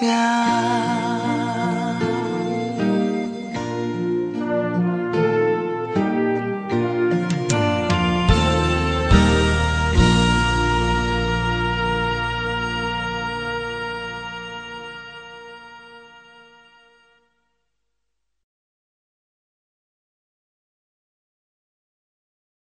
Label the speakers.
Speaker 1: 娘